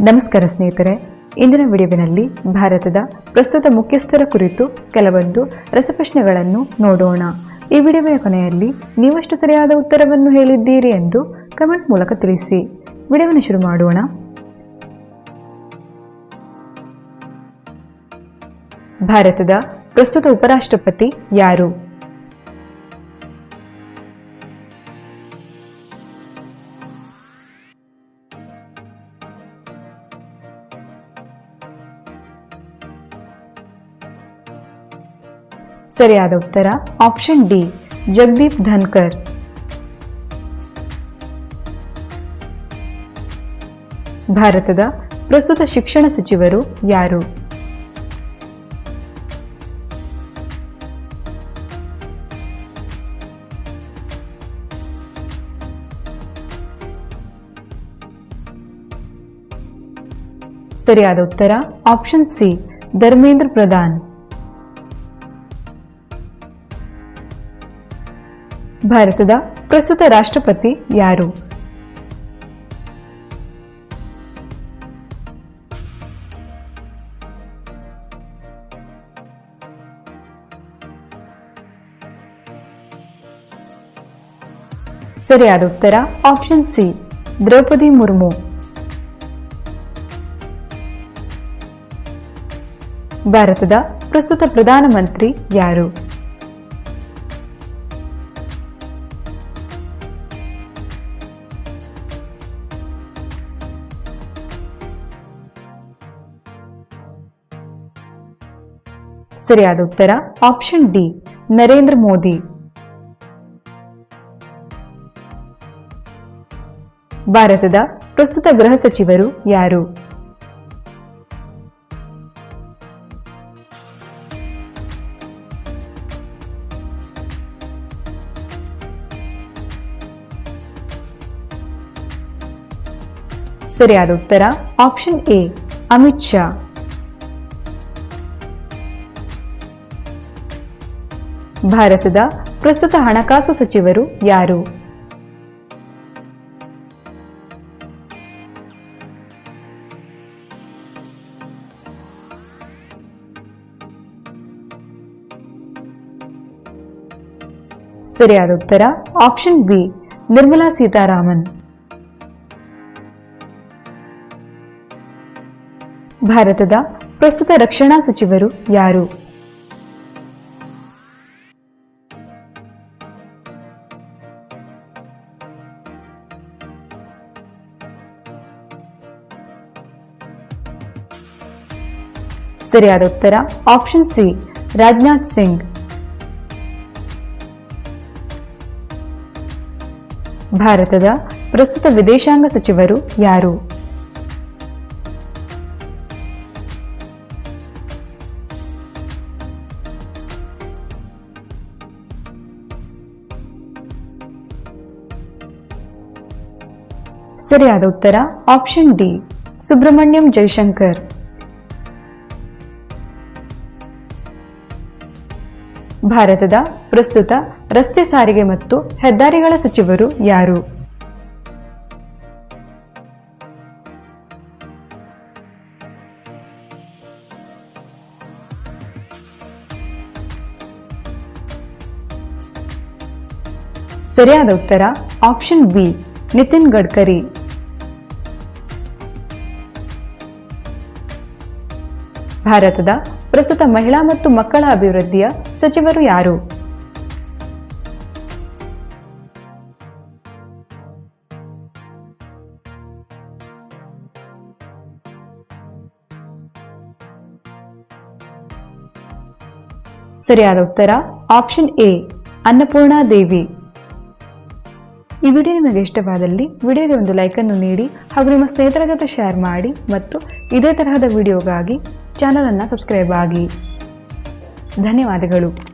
ನಮಸ್ಕಾರ ಸ್ನೇಹಿತರೆ. ಇಂದಿನ ವಿಡಿಯೋವಿನಲ್ಲಿ ಭಾರತದ ಪ್ರಸ್ತುತ ಮುಖ್ಯಸ್ಥರ ಕುರಿತು ಕೆಲವೊಂದು ರಸಪ್ರಶ್ನೆಗಳನ್ನು ನೋಡೋಣ. ಈ ವಿಡಿಯೋವಿನ ಕೊನೆಯಲ್ಲಿ ನೀವಷ್ಟು ಸರಿಯಾದ ಉತ್ತರವನ್ನು ಹೇಳಿದ್ದೀರಿ ಎಂದು ಕಮೆಂಟ್ ಮೂಲಕ ತಿಳಿಸಿ. ವಿಡಿಯೋವನ್ನು ಶುರು ಮಾಡೋಣ. ಭಾರತದ ಪ್ರಸ್ತುತ ಉಪರಾಷ್ಟ್ರಪತಿ ಯಾರು? ಸರಿಯಾದ ಉತ್ತರ ಆಪ್ಷನ್ ಡಿ, ಜಗದೀಪ್ ಧನ್ಕರ್. ಭಾರತದ ಪ್ರಸ್ತುತ ಶಿಕ್ಷಣ ಸಚಿವರು ಯಾರು? ಸರಿಯಾದ ಉತ್ತರ ಆಪ್ಷನ್ ಸಿ, ಧರ್ಮೇಂದ್ರ ಪ್ರಧಾನ್. ಭಾರತದ ಪ್ರಸ್ತುತ ರಾಷ್ಟ್ರಪತಿ ಯಾರು? ಸರಿಯಾದ ಉತ್ತರ ಆಪ್ಷನ್ ಸಿ ದ್ರೌಪದಿ ಮುರ್ಮು. ಭಾರತದ ಪ್ರಸ್ತುತ ಪ್ರಧಾನಮಂತ್ರಿ ಯಾರು? ಸರಿಯಾದ ಉತ್ತರ ಆಪ್ಷನ್ ಡಿ ನರೇಂದ್ರ ಮೋದಿ. ಭಾರತದ ಪ್ರಸ್ತುತ ಗೃಹ ಸಚಿವರು ಯಾರು? ಸರಿಯಾದ ಉತ್ತರ ಆಪ್ಷನ್ ಎ ಅಮಿತ್ ಶಾ. ಭಾರತದ ಪ್ರಸ್ತುತ ಹಣಕಾಸು ಸಚಿವರು ಯಾರು? ಸರಿಯಾದ ಉತ್ತರ ಆಪ್ಷನ್ ಬಿ ನಿರ್ಮಲಾ ಸೀತಾರಾಮನ್. ಭಾರತದ ಪ್ರಸ್ತುತ ರಕ್ಷಣಾ ಸಚಿವರು ಯಾರು? ಸರಿಯಾದ ಉತ್ತರ ಆಪ್ಷನ್ ಸಿ ರಾಜನಾಥ್ ಸಿಂಗ್. ಭಾರತದ ಪ್ರಸ್ತುತ ವಿದೇಶಾಂಗ ಸಚಿವರು ಯಾರು? ಸರಿಯಾದ ಉತ್ತರ ಆಪ್ಷನ್ ಡಿ ಸುಬ್ರಹ್ಮಣ್ಯಂ ಜೈಶಂಕರ್. ಭಾರತದ ಪ್ರಸ್ತುತ ರಸ್ತೆ ಸಾರಿಗೆ ಮತ್ತು ಹೆದ್ದಾರಿಗಳ ಸಚಿವರು ಯಾರು? ಸರಿಯಾದ ಉತ್ತರ ಆಪ್ಷನ್ ಬಿ ನಿತಿನ್ ಗಡ್ಕರಿ. ಭಾರತದ ಪ್ರಸ್ತುತ ಮಹಿಳಾ ಮತ್ತು ಮಕ್ಕಳ ಅಭಿವೃದ್ಧಿಯ ಸಚಿವರು ಯಾರು? ಸರಿಯಾದ ಉತ್ತರ ಆಪ್ಷನ್ ಎ ಅನ್ನಪೂರ್ಣಾ ದೇವಿ. ಈ ವಿಡಿಯೋ ನಿಮಗೆ ಇಷ್ಟವಾದಲ್ಲಿ ವಿಡಿಯೋಗೆ ಒಂದು ಲೈಕನ್ನು ನೀಡಿ ಹಾಗೂ ನಿಮ್ಮ ಸ್ನೇಹಿತರ ಜೊತೆ ಶೇರ್ ಮಾಡಿ ಮತ್ತು ಇದೇ ತರಹದ ವಿಡಿಯೋಗಾಗಿ ಚಾನಲನ್ನು ಸಬ್ಸ್ಕ್ರೈಬ್ ಆಗಿ. ಧನ್ಯವಾದಗಳು.